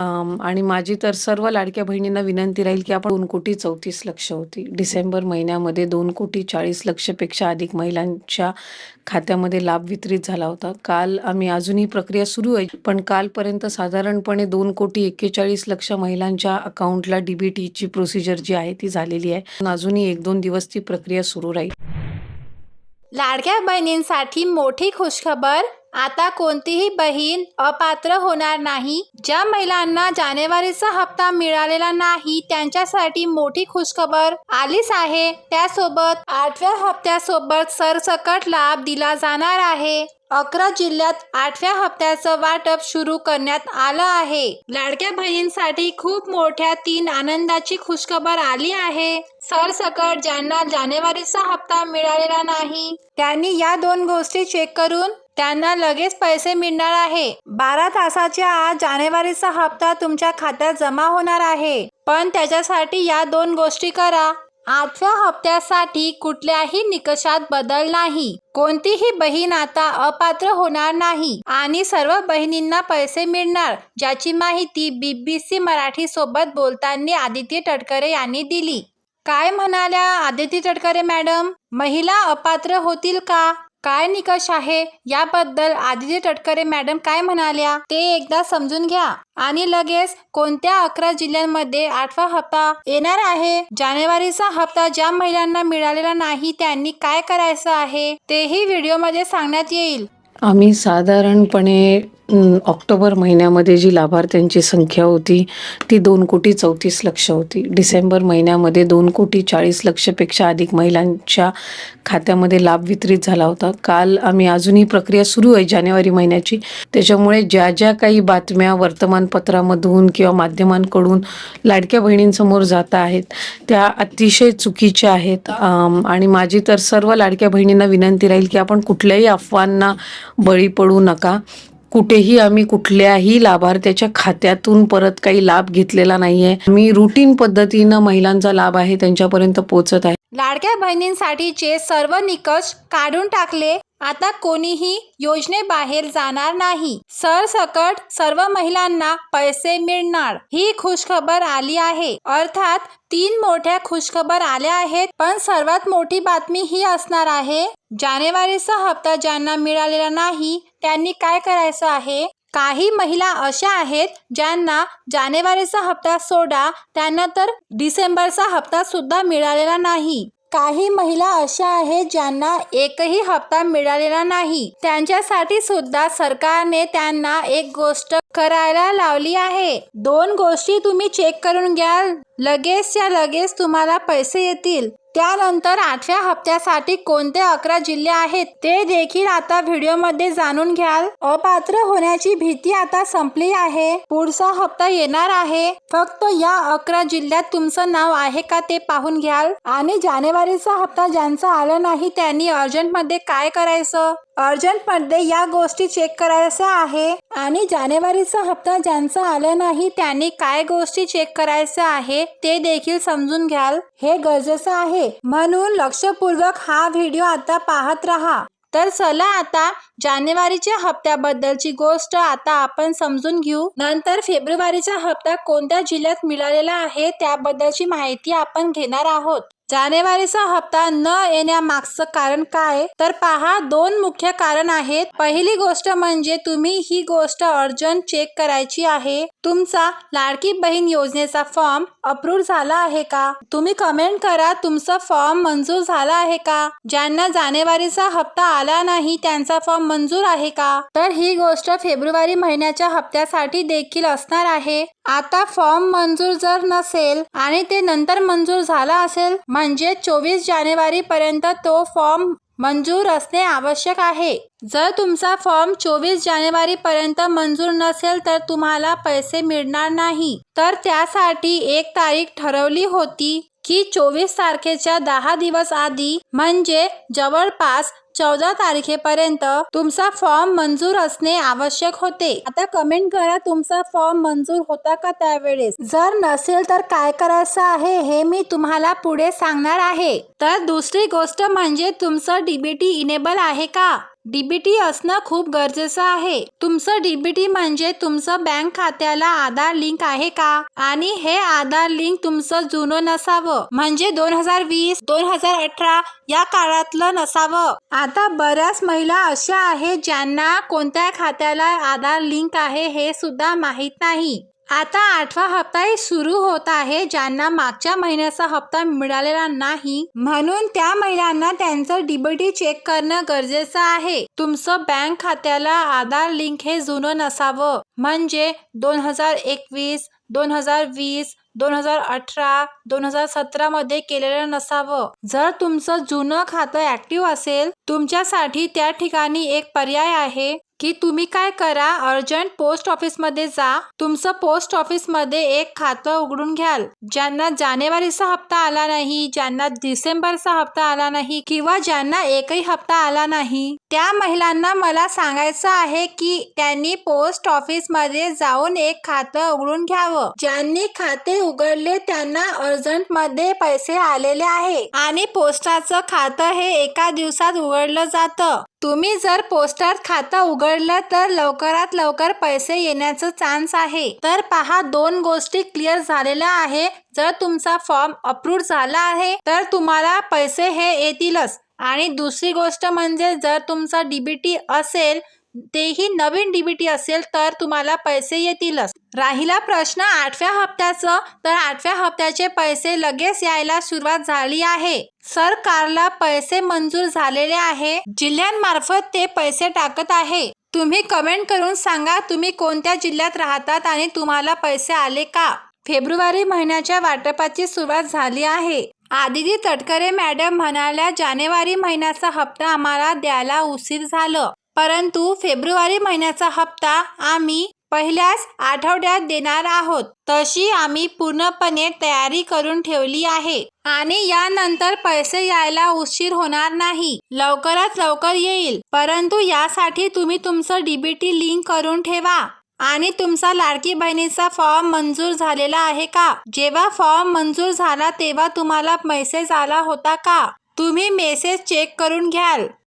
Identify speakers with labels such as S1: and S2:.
S1: अम, आणि माझी तर सर्व लाडक्या बहिणींना विनंती राहील की आपण दोन कोटी चौतीस लक्ष होती. डिसेंबर महिन्यामध्ये दोन कोटी चाळीस लक्षपेक्षा अधिक महिलांच्या खात्यामध्ये लाभ वितरित झाला होता. काल आम्ही अजूनही प्रक्रिया सुरू आहे पण कालपर्यंत साधारणपणे दोन कोटी एक्केचाळीस लक्ष महिलांच्या अकाउंटला डीबीटीची प्रोसिजर जी आहे ती झालेली आहे. अजूनही एक दोन दिवस ती प्रक्रिया सुरू राहील.
S2: लाडक्या बहिणींसाठी मोठी खुशखबर आता कोणतीही बहीण अपात्र होणार नाही. ज्या महिलांना जानेवारीचा हप्ता मिळालेला नाही त्यांच्यासाठी मोठी खुशखबर आलीच आहे. त्यासोबत आठव्या हप्त्यासोबत सरसकट लाभ दिला जाणार आहे. अकरा जिल्ह्यात आठव्या हप्त्याचं वाटप सुरू करण्यात आलं आहे. लाडक्या बहिणींसाठी खूप मोठ्या तीन आनंदाची खुशखबर आली आहे. सरसकट ज्यांना जानेवारीचा हप्ता मिळालेला नाही त्यांनी या दोन गोष्टी चेक करून त्यांना लगेच पैसे मिळणार आहे. बारा तासाच्या आत जानेवारीचा हप्ता तुमच्या खात्यात जमा होणार आहे. पण त्याच्यासाठी या दोन गोष्टी करा. आठव्या हप्त्यासाठी कुठल्याही निकषात बदल नाही. कोणतीही बहीण आता अपात्र होणार नाही आणि सर्व बहिणींना पैसे मिळणार ज्याची माहिती बीबीसी मराठी सोबत बोलताना आदित्य टटकरे यांनी दिली. काय म्हणाल्या आदित्य टटकरे मॅडम? महिला अपात्र होतील का? काय निकष आहे? याबद्दल आदित्य तटकरे मॅडम काय म्हणाल्या? ते एकदा समजून घ्या. आणि लगेच कोणत्या अकरा जिल्ह्यांमध्ये आठवा हप्ता येणार आहे? जानेवारीचा हप्ता ज्या महिलांना मिळालेला नाही त्यांनी काय करायचं आहे? तेही व्हिडिओमध्ये सांगण्यात येईल.
S1: आम्ही साधारणपणे ऑक्टोबर महिन्यामध्ये जी लाभार्थ्यांची संख्या होती ती दोन कोटी चौतीस लक्ष होती. डिसेंबर महिन्यामध्ये दोन कोटी चाळीस लक्षपेक्षा अधिक महिलांच्या खात्यामध्ये लाभ वितरित झाला होता. काल आम्ही अजूनही प्रक्रिया सुरू आहे जानेवारी महिन्याची. त्याच्यामुळे ज्या ज्या काही बातम्या वर्तमानपत्रामधून किंवा माध्यमांकडून लाडक्या बहिणींसमोर जात आहेत त्या अतिशय चुकीच्या आहेत. आणि माझी तर सर्व लाडक्या बहिणींना विनंती राहील की आपण कुठल्याही अफवांना बळी पडू नका. कुठेही आम्ही कुठल्याही लाभार्थ्याच्या खात्यातून परत काही लाभ घेतलेला नाहीये. मी रुटीन पद्धतीनं महिलांचा लाभ आहे त्यांच्यापर्यंत पोहोचत आहे.
S2: लाडक्या बहिणींसाठीचे सर्व निकष काढून टाकले. आता कोणीही योजनेबाहेर जाणार नाही. सरसकट सर्व महिलांना पैसे मिळणार. ही खुशखबर आली आहे. अर्थात तीन मोठ्या खुशखबर आल्या आहेत पण सर्वात मोठी बातमी ही असणार आहे जानेवारीचा हप्ता ज्यांना मिळालेला नाही त्यांनी काय करायचं आहे? काही महिला अशा आहेत ज्यांना जानेवारीचा हप्ता सोडा त्यांना तर डिसेंबरचा हप्ता सुद्धा मिळालेला नाही. काही महिला अशा आहेत ज्यांना एकही हप्ता मिळालेला नाही. त्यांच्यासाठी सुद्धा सरकारने त्यांना एक गोष्ट करायला लावली आहे. दोन गोष्टी तुम्ही चेक करून घ्याल. लगेचच्या लगेच तुम्हाला पैसे येतील. त्यानंतर आठव्या हप्त्यासाठी कोणते अकरा जिल्हे आहेत ते देखील आता व्हिडिओमध्ये जाणून घ्याल. अपात्र होण्याची भीती आता संपली आहे. पुढचा हप्ता येणार आहे. फक्त या अकरा जिल्ह्यात तुमचं नाव आहे का ते पाहून घ्याल. आणि जानेवारीचा हप्ता ज्यांचा आला नाही त्यांनी अर्जंटमध्ये काय करायचं? अर्जंटमध्ये या गोष्टी चेक करायच्या आहे. आणि जानेवारीचा हप्ता ज्यांचा आला नाही त्यांनी काय गोष्टी चेक करायच्या आहे ते देखील समजून घ्याल. हे गरजेचं आहे. म्हणून लक्षपूर्वक हा व्हिडिओ आता पाहत राहा. तर चला आता जानेवारीच्या हप्त्याबद्दलची गोष्ट आता आपण समजून घेऊ. नंतर फेब्रुवारीचा हप्ता कोणत्या जिल्ह्यात मिळालेला आहे त्याबद्दलची माहिती आपण घेणार आहोत. जानेवारीचा हप्ता न येण्यामागचं कारण काय? तर पहा दोन मुख्य कारण आहेत. पहिली गोष्ट म्हणजे तुम्ही ही गोष्ट अर्जंट चेक करायची आहे. तुमचा लाडकी बहीण योजनेचा फॉर्म अप्रूव्ह झाला आहे का? तुम्ही कमेंट करा तुमचा फॉर्म मंजूर झाला आहे का? ज्यांना जानेवारीचा हप्ता आला नाही त्यांचा फॉर्म मंजूर आहे का? तर ही गोष्ट फेब्रुवारी महिन्याच्या हप्त्यासाठी देखील असणार आहे. आता फॉर्म मंजूर जर नसेल आणि ते नंतर मंजूर झाला असेल म्हणजे चोवीस जानेवारी पर्यंत तो फॉर्म मंजूर असणे आवश्यक आहे. जर तुमचा फॉर्म चोवीस जानेवारीपर्यंत मंजूर नसेल तर तुम्हाला पैसे मिळणार नाही. तर त्यासाठी एक तारीख ठरवली होती. की चोवीस तारखेच्या दहा दिवस आधी म्हणजे जवळपास चौदा तारखेपर्यंत तुमचा फॉर्म मंजूर असणे आवश्यक होते. आता कमेंट करा तुमचा फॉर्म मंजूर होता का त्यावेळेस? जर नसेल तर काय करायचं आहे हे मी तुम्हाला पुढे सांगणार आहे. तर दुसरी गोष्ट म्हणजे तुमचं डीबीटी इनेबल आहे का? डीबीटी असणं खूप गरजेचं आहे. तुमचं डीबीटी म्हणजे तुमचं बँक खात्याला आधार लिंक आहे का? आणि हे आधार लिंक तुमचं जुनं नसावं. म्हणजे दोन हजार वीस दोन हजार अठरा या काळातलं नसावं. आता बऱ्याच महिला अशा आहेत ज्यांना कोणत्या खात्याला आधार लिंक आहे हे सुद्धा माहीत नाही. आता आठवा हप्ताही सुरू होत आहे ज्यांना मागच्या महिन्याचा हप्ता मिळालेला नाही. म्हणून त्या महिलांना त्यांचं डीबीटी चेक करणं गरजेचं आहे. तुमचं बँक खात्याला आधार लिंक हे जुनं नसावं. म्हणजे दोन हजार एकवीस दोन हजार वीस दोन हजार अठरा दोन हजार सतरा मध्ये केलेलं नसावं. जर तुमचं जुनं खातं ऍक्टिव्ह असेल तुमच्यासाठी त्या ठिकाणी एक पर्याय आहे. की तुम्ही काय करा अर्जंट पोस्ट ऑफिसमध्ये जा. तुमचं पोस्ट ऑफिसमध्ये एक खातं उघडून घ्याल. ज्यांना जानेवारीचा हप्ता आला नाही ज्यांना डिसेंबरचा हप्ता आला नाही किंवा ज्यांना एकही हप्ता आला नाही त्या महिलांना मला सांगायचं आहे की त्यांनी पोस्ट ऑफिसमध्ये जाऊन एक खातं उघडून घ्यावं. ज्यांनी खाते उघडले त्यांना अर्जंटमध्ये पैसे आलेले आहे. आणि पोस्टाचं खातं हे एका दिवसात उघडलं जातं. तुम्ही जर पोस्टात खातं उघडलं तर लवकरात लवकर पैसे येण्याचं चान्स आहे. तर पहा दोन गोष्टी क्लिअर झालेल्या आहे. जर तुमचा फॉर्म अप्रूव्ह झाला आहे तर तुम्हाला पैसे हे येतीलच. आणि दुसरी गोष्ट म्हणजे जर तुमचा डीबीटी असेल तेही नवीन डीबीटी असेल तर तुम्हाला पैसे येतीलच. राहिला प्रश्न आठव्या हप्त्याचं. तर आठव्या हप्त्याचे पैसे लगेच यायला सुरुवात झाली आहे. सरकारला पैसे मंजूर झालेले आहे. जिल्ह्यांमार्फत ते पैसे टाकत आहे. तुम्ही कमेंट करून सांगा तुम्ही कोणत्या जिल्ह्यात राहतात आणि तुम्हाला पैसे आले का? फेब्रुवारी महिन्याच्या वाटपाची सुरुवात झाली आहे. आदिती तटकरे मॅडम म्हणाल्या जानेवारी महिन्याचा हप्ता आम्हाला द्यायला उशीर झालं. परंतु फेब्रुवारी महिन्याचा हप्ता आम्ही पहिल्याच आठवड्यात देणार आहोत. तशी आम्ही पूर्णपणे तयारी करून ठेवली आहे. आणि यानंतर पैसे यायला उशीर होणार नाही. लवकरात लवकर येईल. परंतु यासाठी तुम्ही तुमचं डीबीटी लिंक करून ठेवा. आणि तुमचा लाडकी बहिणीचा फॉर्म मंजूर झालेला आहे का? जेव्हा फॉर्म मंजूर झाला तेव्हा तुम्हाला मेसेज आला होता का? तुम्ही मेसेज चेक करून घ्याल.